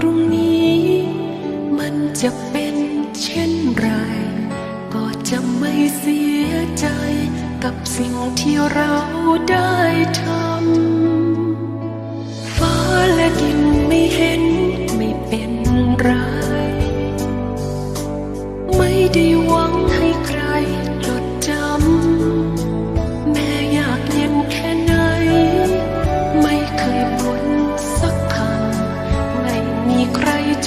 ตรงนี้ มันจะเป็นเช่นไร ก็จะไม่เสียใจกับสิ่งที่เราได้ทำฟ้าและดินไม่เห็นไม่เป็นไร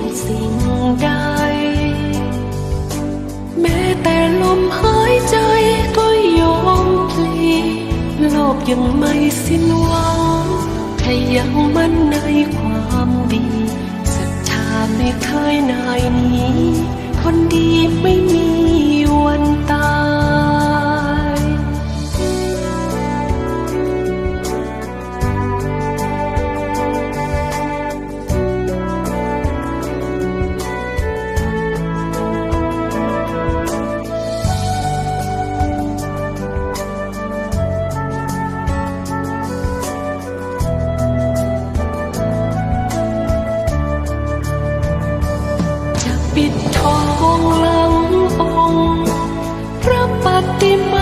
งสิ่งใด แม้แต่ลมหายใจก็ยอมพลีโลกยังไม่สิ้นหวังถ้ายังมั่นในความดีศรัทธาไม่เคยนายหนี้ คนดีไม่มีวันตาย ป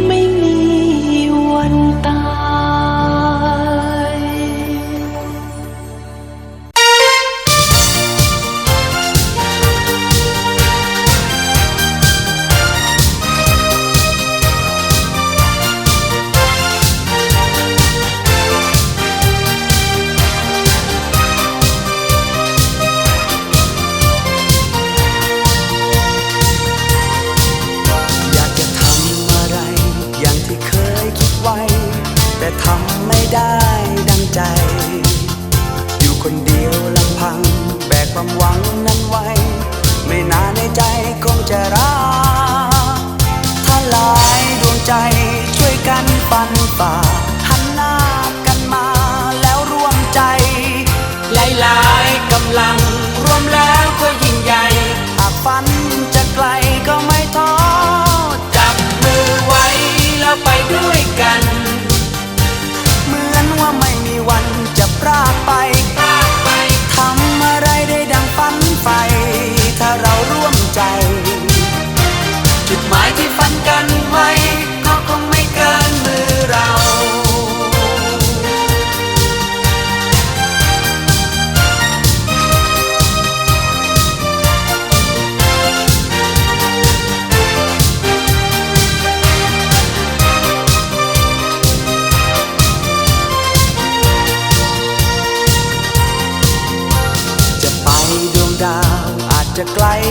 คนเดียวลำพัง แบกความหวังนั้นไว้ ไม่นานในใจคงจะรักถ้าหลายดวงใจช่วยกันปันฝ่าหันหน้ากันมาแล้วร่วมใจ หลายๆกำลัง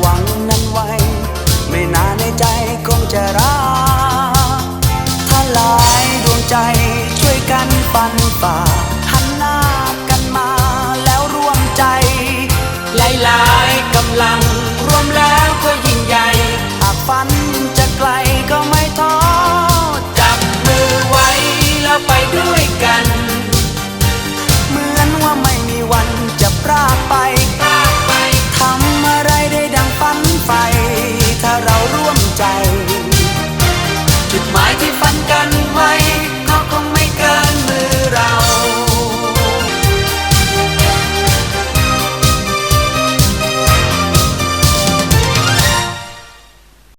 ความหวัง